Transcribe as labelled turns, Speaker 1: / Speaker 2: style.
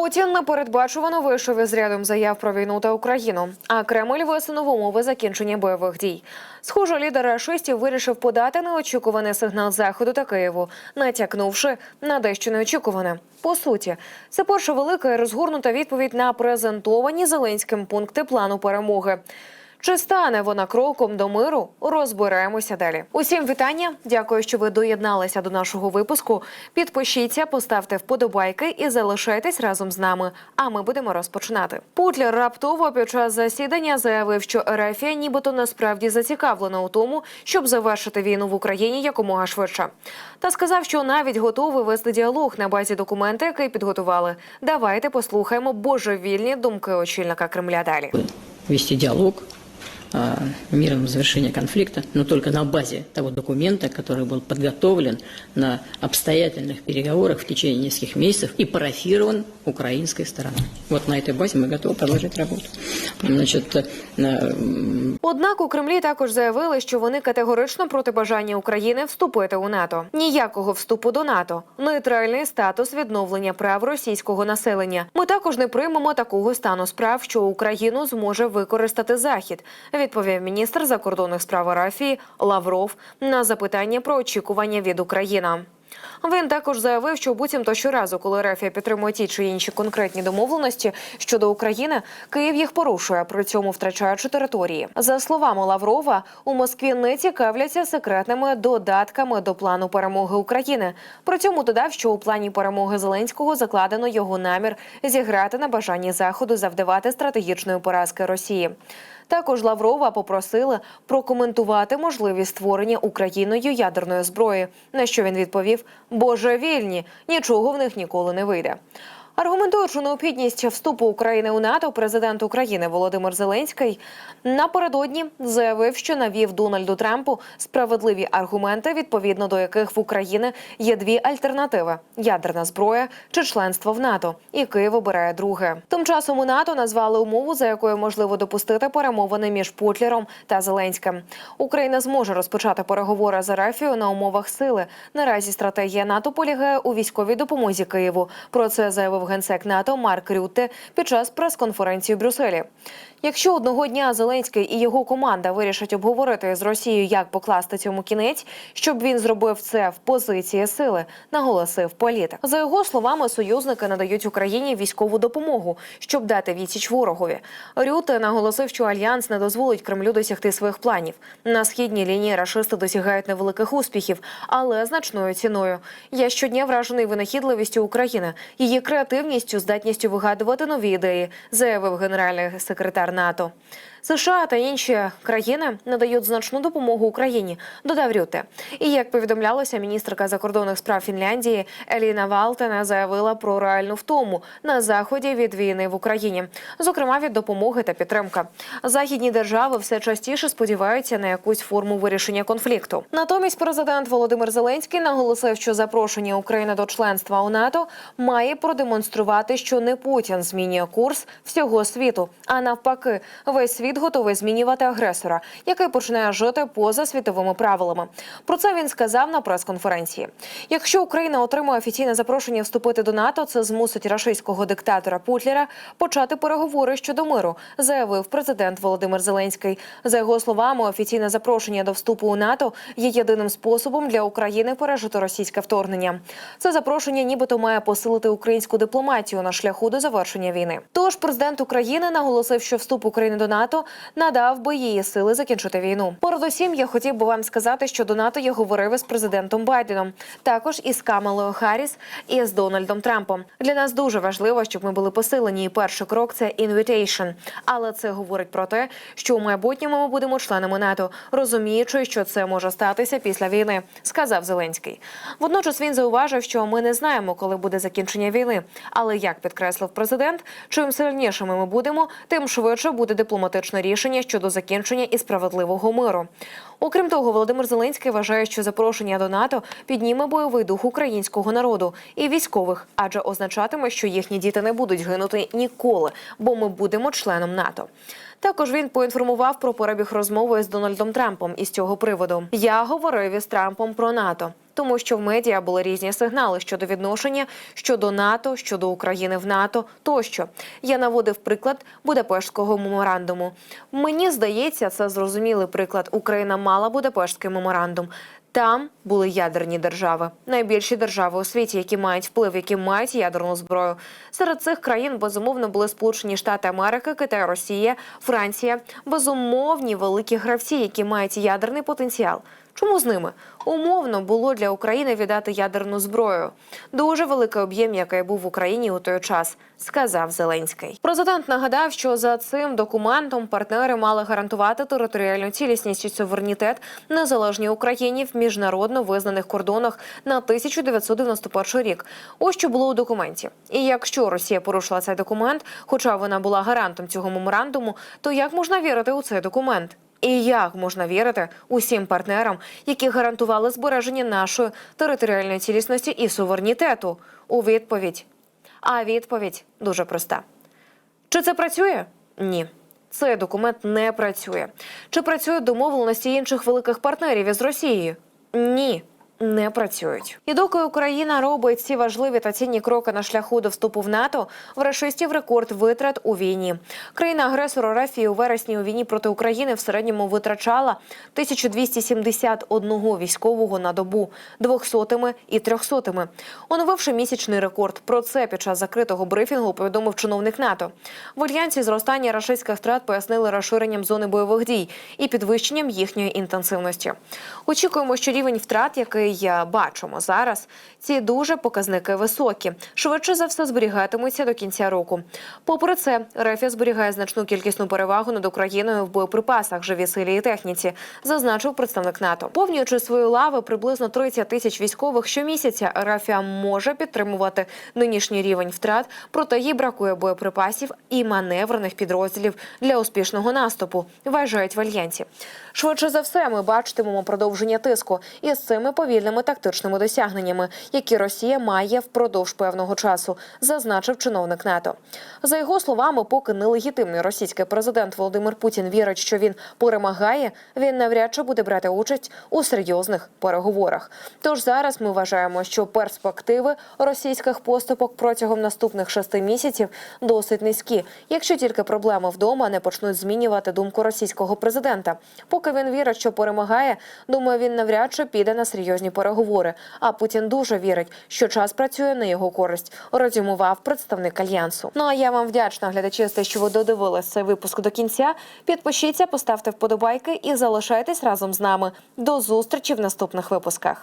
Speaker 1: Путін непередбачувано вийшов із рядом заяв про війну та Україну. А Кремль висунув умови закінчення бойових дій. Схоже, лідер рашистів вирішив подати неочікуваний сигнал заходу та Києву, натякнувши на дещо неочікуване. По суті, це перша велика і розгорнута відповідь на презентовані Зеленським пункти плану перемоги. Чи стане вона кроком до миру? Розберемося далі. Усім вітання. Дякую, що ви доєдналися до нашого випуску. Підпишіться, поставте вподобайки і залишайтесь разом з нами. А ми будемо розпочинати. Путлер раптово під час засідання заявив, що РФ нібито насправді зацікавлена у тому, щоб завершити війну в Україні якомога швидше. Та сказав, що навіть готовий вести діалог на базі документа, який підготували. Давайте послухаємо божевільні думки очільника Кремля далі.
Speaker 2: вести диалог о мирном завершении конфликта, но только на базе того документа, который был подготовлен на обстоятельных переговорах в течение нескольких месяцев и парафирован украинской стороной. Вот на этой базе мы готовы продолжить работу. Значит, э, м,
Speaker 1: Однак у Кремлі також заявили, що вони категорично проти бажання України вступити у НАТО. Ніякого вступу до НАТО, нейтральний статус відновлення прав російського населення. Ми також не приймемо такого стану справ, що Україну зможе використати Захід. Відповів міністр закордонних справ Арафії Лавров на запитання про очікування від України. Він також заявив, що буцімто щоразу, коли Рефія підтримує ті чи інші конкретні домовленості щодо України, Київ їх порушує, при цьому втрачаючи території. За словами Лаврова, у Москві не цікавляться секретними додатками до плану перемоги України. При цьому додав, що у плані перемоги Зеленського закладено його намір зіграти на бажанні заходу завдавати стратегічної поразки Росії. Також Лаврова попросили прокоментувати можливість створення Україною ядерної зброї. На що він відповів: божевільні, нічого в них ніколи не вийде. Аргументуючи необхідність вступу України у НАТО, президент України Володимир Зеленський напередодні заявив, що навів Дональду Трампу справедливі аргументи, відповідно до яких в Україні є дві альтернативи: ядерна зброя чи членство в НАТО, і Київ обирає друге. Тим часом у НАТО назвали умову, за якою можливо допустити перемовини між Путлером та Зеленським. Україна зможе розпочати переговори з Арафією на умовах сили. Наразі стратегія НАТО полягає у військовій допомозі Києву. Про це заявив генсек НАТО Марк Рютте під час прес-конференції в Брюсселі. Якщо одного дня Зеленський і його команда вирішать обговорити з Росією, як покласти цьому кінець, щоб він зробив це в позиції сили, наголосив політик. За його словами, союзники надають Україні військову допомогу, щоб дати відсіч ворогові. Рюте наголосив, що альянс не дозволить Кремлю досягти своїх планів. На східній лінії рашисти досягають невеликих успіхів, але значною ціною. Я щодня вражений винахідливістю України, її креативністю, здатністю вигадувати нові ідеї, заявив генеральний секретар НАТО. США та інші країни надають значну допомогу Україні, додав Рюте. І як повідомлялося, міністерка закордонних справ Фінляндії Еліна Валтена заявила про реальну втому на заході від війни в Україні, зокрема від допомоги та підтримки. Західні держави все частіше сподіваються на якусь форму вирішення конфлікту. Натомість президент Володимир Зеленський наголосив, що запрошення України до членства у НАТО має продемонструвати, що не Путін змінює курс всього світу, а навпаки, весь світ готовий змінювати агресора, який починає жити поза світовими правилами. Про це він сказав на прес-конференції. Якщо Україна отримує офіційне запрошення вступити до НАТО, це змусить рашистського диктатора Путлера почати переговори щодо миру, заявив президент Володимир Зеленський. За його словами, офіційне запрошення до вступу у НАТО є єдиним способом для України пережити російське вторгнення. Це запрошення, нібито має посилити українську дипломатію на шляху до завершення війни. Тож президент України наголосив, що вступ України до НАТО надав би її сили закінчити війну. Передусім, я хотів би вам сказати, що до НАТО я говорив із президентом Байденом, також із Камалою Харріс і з Дональдом Трампом. Для нас дуже важливо, щоб ми були посилені. І перший крок це invitation. Але це говорить про те, що у майбутньому ми будемо членами НАТО, розуміючи, що це може статися після війни, сказав Зеленський. Водночас він зауважив, що ми не знаємо, коли буде закінчення війни. Але як підкреслив президент, чим сильнішими ми будемо, тим швидше буде дипломатичне рішення щодо закінчення і справедливого миру. Окрім того, Володимир Зеленський вважає, що запрошення до НАТО підніме бойовий дух українського народу і військових, адже означатиме, що їхні діти не будуть гинути ніколи, бо ми будемо членом НАТО. Також він поінформував про перебіг розмови з Дональдом Трампом із цього приводу. Я говорив із Трампом про НАТО, тому що в медіа були різні сигнали щодо відношення щодо НАТО, щодо України в НАТО тощо. Я наводив приклад Будапештського меморандуму. Мені здається, це зрозумілий приклад. Україна мала Будапештський меморандум. Там були ядерні держави, найбільші держави у світі, які мають вплив, які мають ядерну зброю. Серед цих країн безумовно були Сполучені Штати Америки, Китай, Росія, Франція. Безумовні великі гравці, які мають ядерний потенціал. Чому з ними умовно було для України віддати ядерну зброю? Дуже великий об'єм, який був в Україні у той час, сказав Зеленський. Президент нагадав, що за цим документом партнери мали гарантувати територіальну цілісність і суверенітет незалежній Україні в міжнародно визнаних кордонах на 1991 рік. Ось що було у документі. І якщо Росія порушила цей документ, хоча вона була гарантом цього меморандуму, то як можна вірити у цей документ? І як можна вірити усім партнерам, які гарантували збереження нашої територіальної цілісності і суверенітету? У відповідь. А відповідь дуже проста. Чи це працює? Ні. Цей документ не працює. Чи працює домовленості інших великих партнерів із Росією? Ні. Не працюють, і доки Україна робить ці важливі та цінні кроки на шляху до вступу в НАТО, в рашистів рекорд витрат у війні. Країна агресор РФ у вересні у війні проти України в середньому витрачала 1271 військового на добу, двохсотими і трьохсотими, оновивши місячний рекорд. Про це під час закритого брифінгу повідомив чиновник НАТО. В альянсі зростання рашистських втрат пояснили розширенням зони бойових дій і підвищенням їхньої інтенсивності. Очікуємо, що рівень втрат, який е, бачимо зараз, ці дуже показники високі. Швидше за все зберігатимуться до кінця року. Попри це, Рефія зберігає значну кількісну перевагу над Україною в боєприпасах, живій силі і техніці, зазначив представник НАТО. Повнюючи свої лави приблизно 30 тисяч військових щомісяця, Рафія може підтримувати нинішній рівень втрат, проте їй бракує боєприпасів і маневрених підрозділів для успішного наступу. Вважають в альянсі. Швидше за все, ми бачитимемо продовження тиску із цими повільними тактичними досягненнями, які Росія має впродовж певного часу, зазначив чиновник НАТО. За його словами, поки нелегітимний російський президент Володимир Путін вірить, що він перемагає, він навряд чи буде брати участь у серйозних переговорах. Тож зараз ми вважаємо, що перспективи російських поступок протягом наступних шести місяців досить низькі, якщо тільки проблеми вдома не почнуть змінювати думку російського президента. Поки він вірить, що перемагає, думаю, він навряд чи піде на серйозні переговори. А Путін дуже вірить, що час працює на його користь. Розумував представник альянсу. Ну а я вам вдячна, глядачі, за те, що ви додивились цей випуск до кінця. Підпишіться, поставте вподобайки і залишайтесь разом з нами. До зустрічі в наступних випусках.